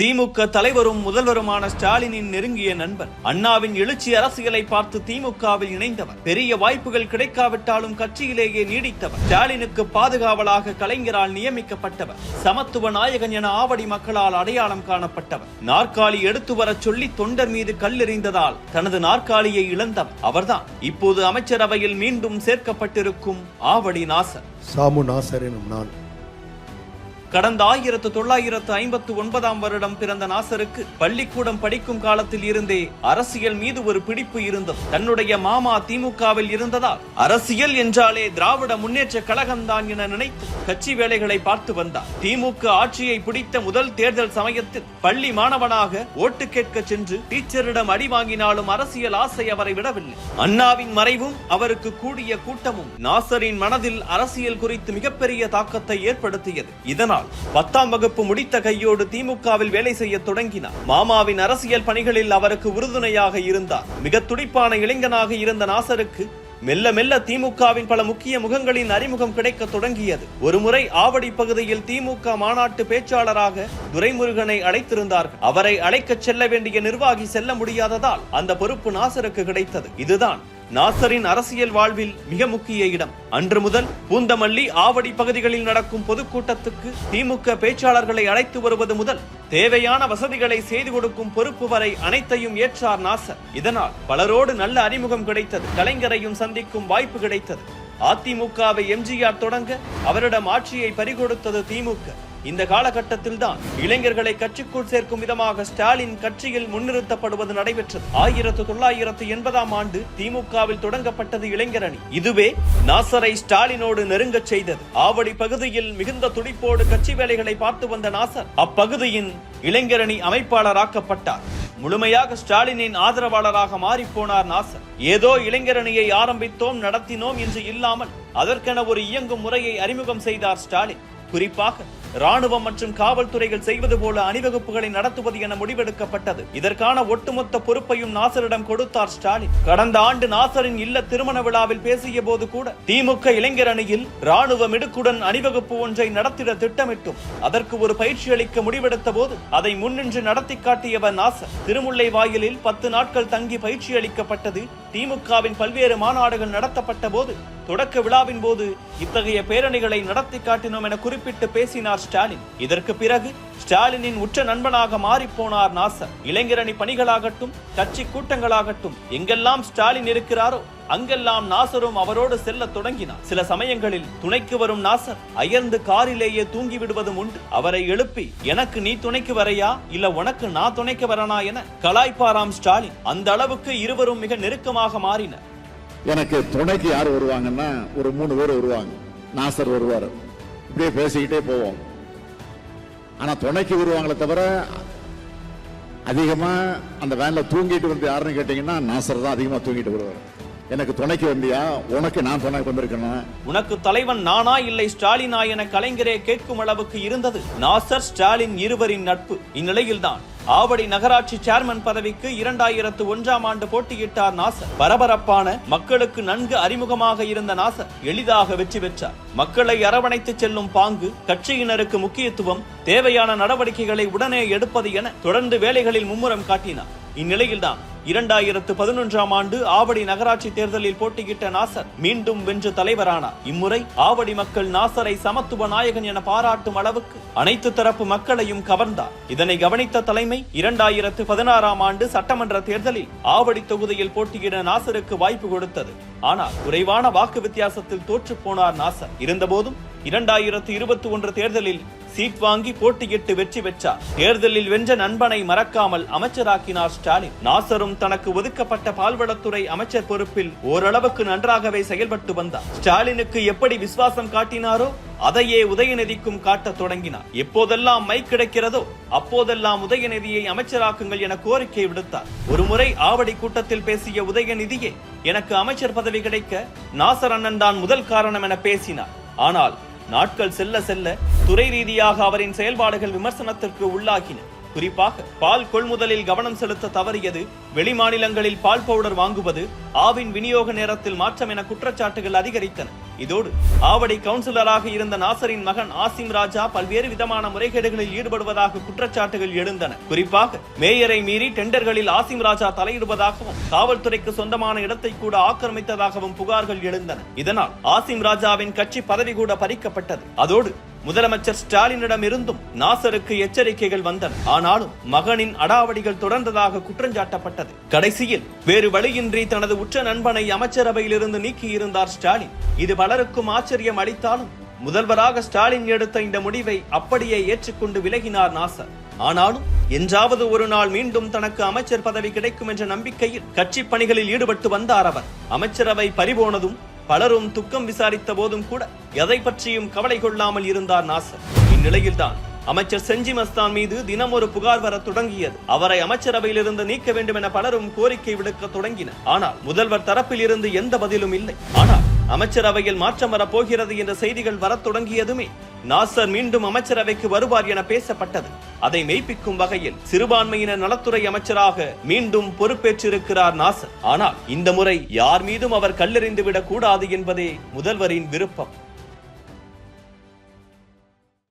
திமுக தலைவரும் முதல்வருமான ஸ்டாலினின் நெருங்கிய நண்பர் அண்ணாவின் எழுச்சி அரசியலை பார்த்து திமுகவில் இணைந்தவர். பெரிய வாய்ப்புகள் கிடைக்காவிட்டாலும் கட்சியிலேயே நீடித்தவர். ஸ்டாலினுக்கு பாதுகாவலாக கலைஞரால் நியமிக்கப்பட்டவர். சமத்துவ நாயகன் என ஆவடி மக்களால் அடையாளம் காணப்பட்டவர். நாற்காலி எடுத்து வரச் சொல்லி தொண்டர் மீது கல்லெறிந்ததால் தனது நாற்காலியை இழந்தவர். அவர்தான். இப்போது அமைச்சரவையில் மீண்டும் சேர்க்கப்பட்டிருக்கும் ஆவடி நாசர். சாமு நாசர் எனும் நான். கடந்த ஆயிரத்து தொள்ளாயிரத்து ஐம்பத்து ஒன்பதாம் வருடம் பிறந்த நாசருக்கு பள்ளிக்கூடம் படிக்கும் காலத்தில் இருந்தே அரசியல் மீது ஒரு பிடிப்பு இருந்தது. தன்னுடைய மாமா திமுகவில் இருந்ததால் அரசியல் என்றாலே திராவிட முன்னேற்ற கழகம்தான் என நினைத்து கட்சி வேலைகளை பார்த்து வந்தார். திமுக ஆட்சியை பிடித்த முதல் தேர்தல் சமயத்தில் பள்ளி மாணவனாக ஓட்டு கேட்க சென்று டீச்சரிடம் அடி வாங்கினாலும் அரசியல் ஆசை அவரை விடவில்லை. அண்ணாவின் மறைவும் அவருக்கு கூடிய கூட்டமும் நாசரின் மனதில் அரசியல் குறித்து மிகப்பெரிய தாக்கத்தை ஏற்படுத்தியது. இதனால் பத்தாம் வகுப்பு முடித்த கையோடு திமுகவில் வேலை செய்ய தொடங்கினார். மாமாவின் அரசியல் பணிகளில் அவருக்கு உறுதுணையாக இருந்தார். மிக துடிப்பான இளைஞனாக இருந்த நாசருக்கு மெல்ல மெல்ல திமுகவின் பல முக்கிய முகங்களின் அறிமுகம் கிடைக்க தொடங்கியது. ஒருமுறை ஆவடி பகுதியில் திமுக மாநாட்டு பேச்சாளராக துரைமுருகனை அழைத்திருந்தார்கள். அவரை அழைக்கச் செல்ல வேண்டிய நிர்வாகி செல்ல முடியாததால் அந்த பொறுப்பு நாசருக்கு கிடைத்தது. இதுதான் நாசரின் அரசியல் வாழ்வில் மிக முக்கிய இடம். அன்று முதல் பூந்தமல்லி ஆவடி பகுதிகளில் நடக்கும் பொதுக்கூட்டத்துக்கு திமுக பேச்சாளர்களை அழைத்து வருவது முதல் தேவையான வசதிகளை செய்து கொடுக்கும் பொறுப்பு வரை அனைத்தையும் ஏற்றார் நாசர். இதனால் பலரோடு நல்ல அறிமுகம் கிடைத்தது. கலைஞரையும் சந்திக்கும் வாய்ப்பு கிடைத்தது. அதிமுகவை எம்ஜிஆர் தொடங்க அவரிடம் ஆட்சியை பறிகொடுத்தது திமுக. இந்த காலகட்டத்தில் தான் இளைஞர்களை கட்சிக்குள் சேர்க்கும் விதமாக ஸ்டாலின் கட்சியில் முன்னிறுத்தப்படுவது நடைபெற்றது. ஆயிரத்து தொள்ளாயிரத்து எண்பதாம் ஆண்டு திமுகவில் தொடங்கப்பட்டது இளைஞர் அணி. இதுவே நாசரை ஸ்டாலினோடு நெருங்கச் செய்தது. ஆவடி பகுதியில் மிகுந்த துடிப்போடு கட்சி வேலைகளை பார்த்து வந்த நாசர் அப்பகுதியின் இளைஞரணி அமைப்பாளராக்கப்பட்டார். முழுமையாக ஸ்டாலினின் ஆதரவாளராக மாறிப்போனார் நாசர். ஏதோ இளைஞரணியை ஆரம்பித்தோம் நடத்தினோம் என்று இல்லாமல் அதற்கென ஒரு இயங்கும் முறையை அறிமுகம் செய்தார் ஸ்டாலின். குறிப்பாக ராணுவம் மற்றும் காவல்துறைகள் செய்வது போல அணிவகுப்புகளை நடத்துவது என முடிவெடுக்கப்பட்டது. இதற்கான ஒட்டுமொத்த பொறுப்பையும் நாசரிடம் கொடுத்தார் ஸ்டாலின். கடந்த ஆண்டு நாசரின் இல்ல திருமண விழாவில் பேசிய போது கூட திமுக இளைஞர் அணியில் ராணுவ மிடுக்குடன் அணிவகுப்பு ஒன்றை நடத்திட திட்டமிட்டும். அதற்கு ஒரு பயிற்சி அளிக்க முடிவெடுத்த போது அதை முன்னின்று நடத்தி காட்டியவர் நாசர். திருமுல்லை வாயிலில் பத்து நாட்கள் தங்கி பயிற்சி அளிக்கப்பட்டது திமுகவின் பல்வேறு மாநாடுகள் நடத்தப்பட்ட போது தொடக்க விழாவின் போது இத்தகைய பேரணிகளை நடத்தி காட்டினோம் என குறிப்பிட்டு பேசினார் ஸ்டாலின். இதற்கு பிறகு ஸ்டாலினின் உற்ற நண்பனாக மாறிப்போனார் நாசர். இளைஞரணி பணிகளாகட்டும் கட்சி கூட்டங்களாகட்டும் எங்கெல்லாம் ஸ்டாலின் இருக்கிறாரோ அங்கெல்லாம் நாசரும் அவரோடு செல்ல தொடங்கினார். சில சமயங்களில் துணைக்கு வரும் நாசர் அயர்ந்து காரிலேயே தூங்கி விடுவதும் உண்டு. அவரை எழுப்பி எனக்கு நீ துணைக்கு வரையா? இல்ல உனக்கு நான் துணைக்கு வரனா? என கலாய்ப்பாராம் ஸ்டாலின். அந்த அளவுக்கு இருவரும் மிக நெருக்கமாக மாறினர். எனக்கு துணைக்கு யார் வருவாங்கன்னா ஒரு மூணு பேர் வருவாங்க. நாசர் வருவார். இப்படியே பேசிக்கிட்டே போவோம். ஆனா துணைக்கு வருவாங்களே தவிர அதிகமா அந்த வேன்ல தூங்கிட்டு வந்து யாருன்னு கேட்டீங்கன்னா நாசர் தான் அதிகமா தூங்கிட்டு வருவார். எனக்கு துணைக்கு வந்தியா? உனக்கு நான் துணைக்கு வந்திருக்கணும் உனக்கு தலைவன் நானா இல்லை ஸ்டாலினா என கலைஞரே கேட்கும் அளவுக்கு இருந்தது. நாசர் ஸ்டாலின் இருவரின் நட்பு இந்நிலையில்தான். ஆவடி நகராட்சி சேர்மன் பதவிக்கு இரண்டாயிரத்து ஒன்றாம் ஆண்டு போட்டியிட்டார் நாசர். பரபரப்பான மக்களுக்கு நன்கு அறிமுகமாக இருந்த நாசர் எளிதாக வெற்றி பெற்றார். மக்களை அரவணைத்து செல்லும் பாங்கு கட்சியினருக்கு முக்கியத்துவம் தேவையான நடவடிக்கைகளை உடனே எடுப்பது என தொடர்ந்து வேலைகளில் மும்முரம் காட்டினார். இந்நிலையில்தான் இரண்டாயிரத்து பதினொன்றாம் ஆண்டு ஆவடி நகராட்சி தேர்தலில் போட்டியிட்ட நாசர் மீண்டும் வென்று தலைவரானார். இம்முறை ஆவடி மக்கள் நாசரை சமத்துவ நாயகன் என பாராட்டும் அளவுக்கு அனைத்து தரப்பு மக்களையும் கவர்ந்தார். இதனை கவனித்த தலைமை இரண்டாயிரத்து பதினாறாம் ஆண்டு சட்டமன்ற தேர்தலில் ஆவடி தொகுதியில் போட்டியிட நாசருக்கு வாய்ப்பு கொடுத்தது. ஆனால் குறைவான வாக்கு வித்தியாசத்தில் தோற்று போனார் நாசர். இருந்தபோதும் இரண்டாயிரத்து இருபத்தி ஒன்று தேர்தலில் சீட் வாங்கி போட்டியிட்டு வெற்றி பெற்றார். தேர்தலில் வென்ற நண்பனை மறக்காமல் அமைச்சராக்கினார் ஸ்டாலின். நாசரும் தனக்கு ஒதுக்கப்பட்ட பால்வளத்துறை அமைச்சர் பொறுப்பில் ஓரளவுக்கு நன்றாகவே செயல்பட்டு வந்தார். ஸ்டாலினுக்கு எப்படி விசுவாசம் காட்டினாரோ அதையே உதயநிதிக்கும் காட்டத் தொடங்கினார். எப்போதெல்லாம் மைக் கிடைக்கிறதோ அப்போதெல்லாம் உதயநிதியை அமைச்சராக்குங்கள் என கோரிக்கை விடுத்தார். ஒருமுறை ஆவடி கூட்டத்தில் பேசிய உதயநிதியே எனக்கு அமைச்சர் பதவி கிடைக்க நாசர் அண்ணன் தான் முதல் காரணம் என பேசினார். ஆனால் நாட்கள் செல்ல செல்ல துறை ரீதியாக அவரின் செயல்பாடுகள் விமர்சனத்திற்கு உள்ளாகின. குறிப்பாக பால் கொள்முதலில் கவனம் செலுத்த தவறியது வெளிமாநிலங்களில் பால் பவுடர் வாங்குவது ஆவின் விநியோக நேரத்தில் மாற்றம் என குற்றச்சாட்டுகள் அதிகரித்தன. இதோடு ஆவடி கவுன்சிலராக இருந்த நாசரின் மகன் ஆசிம் ராஜா பல்வேறு விதமான முறைகேடுகளில் ஈடுபடுவதாக குற்றச்சாட்டுகள் எழுந்தன. குறிப்பாக மேயரை மீறி டெண்டர்களில் ஆசிம் ராஜா தலையிடுவதாகவும் காவல்துறைக்கு சொந்தமான இடத்தை கூட ஆக்கிரமித்ததாகவும் புகார்கள் எழுந்தன. இதனால் ஆசிம் ராஜாவின் கட்சி பதவி கூட பறிக்கப்பட்டது. அதோடு முதலமைச்சர் ஸ்டாலினிடம் இருந்தும் நாசருக்கு எச்சரிக்கைகள் வந்தன. ஆனாலும் மகனின் அடாவடிகள் தொடர்ந்ததாக குற்றஞ்சாட்டப்பட்டது. கடைசியில் வேறு வழியின்றி தனது உற்ற நண்பனை அமைச்சரவையிலிருந்து நீக்கியிருந்தார் ஸ்டாலின். இது பலருக்கும் ஆச்சரியம் அளித்தாலும் முதல்வராக ஸ்டாலின் எடுத்த இந்த முடிவை அப்படியே ஏற்றுக்கொண்டு விலகினார் நாசர். ஆனாலும் என்றாவது ஒரு நாள் மீண்டும் தனக்கு அமைச்சர் பதவி கிடைக்கும் என்ற நம்பிக்கையில் கட்சி பணிகளில் ஈடுபட்டு வந்தார் அவர். அமைச்சரவை பறிபோனதும் பலரும் துக்கம் விசாரித்த போதும் கூட எதை பற்றியும் கவலை கொள்ளாமல் இருந்தார் நாசர். இந்நிலையில்தான் அமைச்சர் செஞ்சி மஸ்தான் மீது தினம் ஒரு புகார் வர தொடங்கியது. அவரை அமைச்சரவையிலிருந்து நீக்க வேண்டும் என பலரும் கோரிக்கை விடுக்க தொடங்கினர். ஆனால் முதல்வர் தரப்பில் இருந்து எந்த பதிலும் இல்லை. ஆனால் அமைச்சரவையில் மாற்றம் வரப்போகிறது என்ற செய்திகள் வரத் தொடங்கியதுமே நாசர் மீண்டும் அமைச்சரவைக்கு வருவார் என பேசப்பட்டது. அதை மெய்ப்பிக்கும் வகையில் சிறுபான்மையினர் நலத்துறை அமைச்சராக மீண்டும் பொறுப்பேற்றிருக்கிறார் நாசர். ஆனால் இந்த முறை யார் மீதும் அவர் கல்லெறிந்து விடக் கூடாது என்பதே முதல்வரின் விருப்பம்.